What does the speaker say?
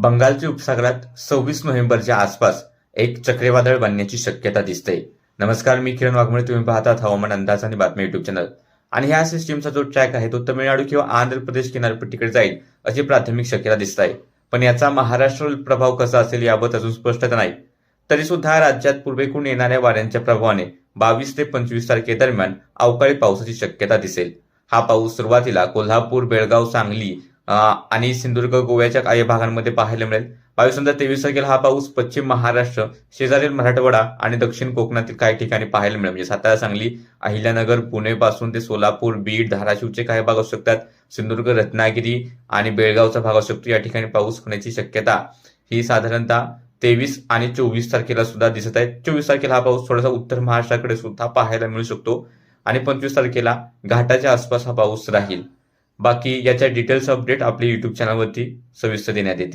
बंगालच्या उपसागरात सव्वीस नोव्हेंबरच्या आसपास एक चक्रीवादळ बनण्याची शक्यता दिसते. नमस्कार मी किरण वाघमळे. तुम्ही पाहतात हवामान अंदाज आणि बातमी युट्यूब चॅनल आणि ह्या सिस्टीमचा जो ट्रॅक आहे तो तमिळनाडू किंवा आंध्र प्रदेश किनारपट्टीकडे जाईल अशी प्राथमिक शक्यता दिसत आहे पण याचा महाराष्ट्रावर प्रभाव कसा असेल याबाबत अजून स्पष्टता नाही. तरी सुद्धा राज्यात पूर्वेकडून येणाऱ्या वाऱ्यांच्या प्रभावाने बावीस ते पंचवीस तारखेदरम्यान अवकाळी पावसाची शक्यता दिसेल. हा पाऊस सुरुवातीला कोल्हापूर बेळगाव सांगली आणि सिंधुदुर्ग गोव्याच्या काही भागांमध्ये पाहायला मिळेल. बावीस नंतर तेवीस तारखेला हा पाऊस पश्चिम महाराष्ट्र शेजारील मराठवाडा आणि दक्षिण कोकणातील काही ठिकाणी पाहायला मिळेल. म्हणजे सातारा सांगली अहिल्यानगर पुणे पासून ते सोलापूर बीड धाराशिवचे काही भाग असू शकतात. सिंधुदुर्ग रत्नागिरी आणि बेळगावचा भाग असू शकतो. या ठिकाणी पाऊस होण्याची शक्यता ही साधारणतः तेवीस आणि चोवीस तारखेला सुद्धा दिसत आहे. चोवीस तारखेला हा पाऊस थोडासा उत्तर महाराष्ट्राकडे सुद्धा पाहायला मिळू शकतो. आणि पंचवीस तारखेला घाटाच्या आसपास हा पाऊस राहील. बाकी याच्या डिटेल्स अपडेट आपल्या युट्यूब चॅनलवरती सविस्तर देण्यात येते